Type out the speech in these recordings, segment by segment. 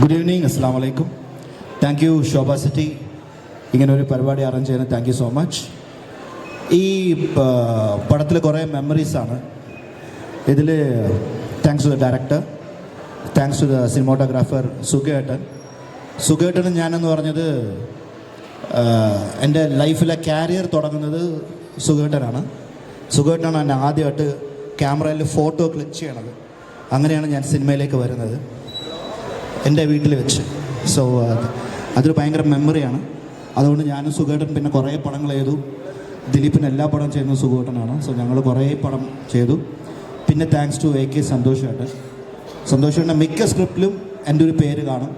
Good evening അസ്സാം വലൈക്കും thank you Shobha city ഇങ്ങനെ ഒരു പരിപാടി അറേഞ്ച് ചെയ്യുന്നത് താങ്ക് യു സോ മച്ച് ഈ പടത്തിൽ കുറേ മെമ്മറീസാണ് ഇതിൽ thanks to the director thanks to the cinematographer സുഖേട്ടൻ. സുഖേട്ടനും ഞാനെന്ന് പറഞ്ഞത് എന്റെ ലൈഫിലെ കാരിയർ തുടങ്ങുന്നത് സുഖേട്ടനാണ്. സുഖേട്ടനാണ് എന്നെ ആദ്യമായിട്ട് ക്യാമറയിൽ ഫോട്ടോ ക്ലിക്ക് ചെയ്യണത്. അങ്ങനെയാണ് ഞാൻ സിനിമയിലേക്ക് വരുന്നത്. എന്റെ വീട്ടിൽ വെച്ച്. സോ അതൊരു ഭയങ്കര മെമ്മറിയാണ് അതുകൊണ്ട് ഞാനും സുഖേട്ടൻ പിന്നെ കുറേ പടങ്ങൾ ചെയ്തു. ദിലീപിന് എല്ലാ പടം ചെയ്യുന്നത് സുഖേട്ടനാണ്. സോ ഞങ്ങൾ കുറേ പടം ചെയ്തു. പിന്നെ thanks to A K Santhosh ഏട്ടൻ സന്തോഷ് മിക്ക സ്ക്രിപ്റ്റിലും എന്റെ ഒരു പേര് കാണും.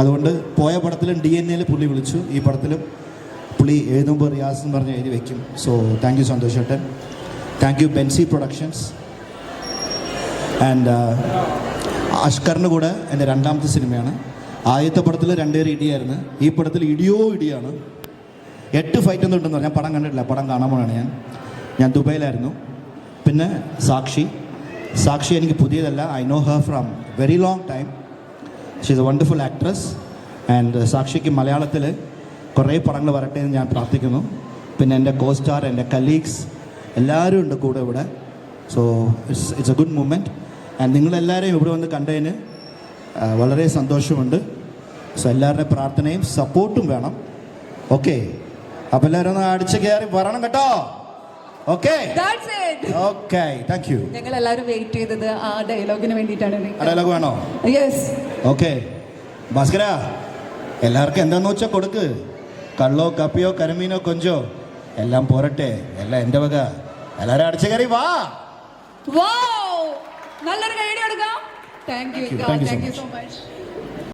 അതുകൊണ്ട് പോയ പടത്തിലും ഡി എൻ എയിൽ പുള്ളി വിളിച്ചു. ഈ പടത്തിലും പുള്ളി എഴുതുമ്പോൾ റിയാസ് എന്ന് പറഞ്ഞ് എഴുതി വയ്ക്കും സോ താങ്ക് യു സന്തോഷ് ഏട്ടൻ thank you Benzy productions and അഷ്കറിന് കൂടെ എന്റെ രണ്ടാമത്തെ സിനിമയാണ്. ആദ്യത്തെ പടത്തിൽ രണ്ടുപേരും ഇടിയായിരുന്നു. ഈ പടത്തിൽ ഇടിയോ ഇടിയാണ്. എട്ട് ഫൈറ്റ് ഒന്നും ഉണ്ടെന്ന് പറഞ്ഞാൽ പടം കണ്ടിട്ടില്ല. പടം കാണാൻ പോണാണ് ഞാൻ. ഞാൻ ദുബൈയിലായിരുന്നു. പിന്നെ സാക്ഷി. സാക്ഷി എനിക്ക് പുതിയതല്ല. I know her from very long time she is a wonderful actress and സാക്ഷിക്ക് മലയാളത്തിൽ കുറേ പടങ്ങൾ വരട്ടെ എന്ന് ഞാൻ പ്രാർത്ഥിക്കുന്നു. പിന്നെ എന്റെ കോ സ്റ്റാർ എന്റെ കലീഗ്സ് എല്ലാവരും ഉണ്ട് കൂടെ ഇവിടെ. So it's it's a good moment നിങ്ങളെല്ലാവരെയും ഇവിടെ വന്ന് കണ്ടതിന് വളരെ സന്തോഷമുണ്ട്. സോ എല്ലാവരുടെയും പ്രാർത്ഥനയും സപ്പോർട്ടും വേണം. ഓക്കെ അപ്പോൾ എല്ലാവരും ഒന്ന് അടിച്ച് കയറി വരണം കേട്ടോ. ഓക്കെ. ഓക്കെ താങ്ക് യു ഞങ്ങൾ എല്ലാവരും വെയിറ്റ് ചെയ്തത് ആ ഡയലോഗിന് വേണ്ടിയിട്ടാണ് ഡയലോഗ് വേണോ? യെസ് ഓക്കെ ഭാസ്കര എല്ലാവർക്കും എന്താന്ന് വെച്ചാൽ കൊടുക്ക്. കള്ളോ കപ്പിയോ കരിമീനോ കൊഞ്ചോ എല്ലാം പോരട്ടെ. എല്ലാം എന്റെ വക. എല്ലാവരും അടിച്ചു കയറി വാ. വൗ നല്ലൊരു കൈഡി കൊടുക്കാം thank you thank you so much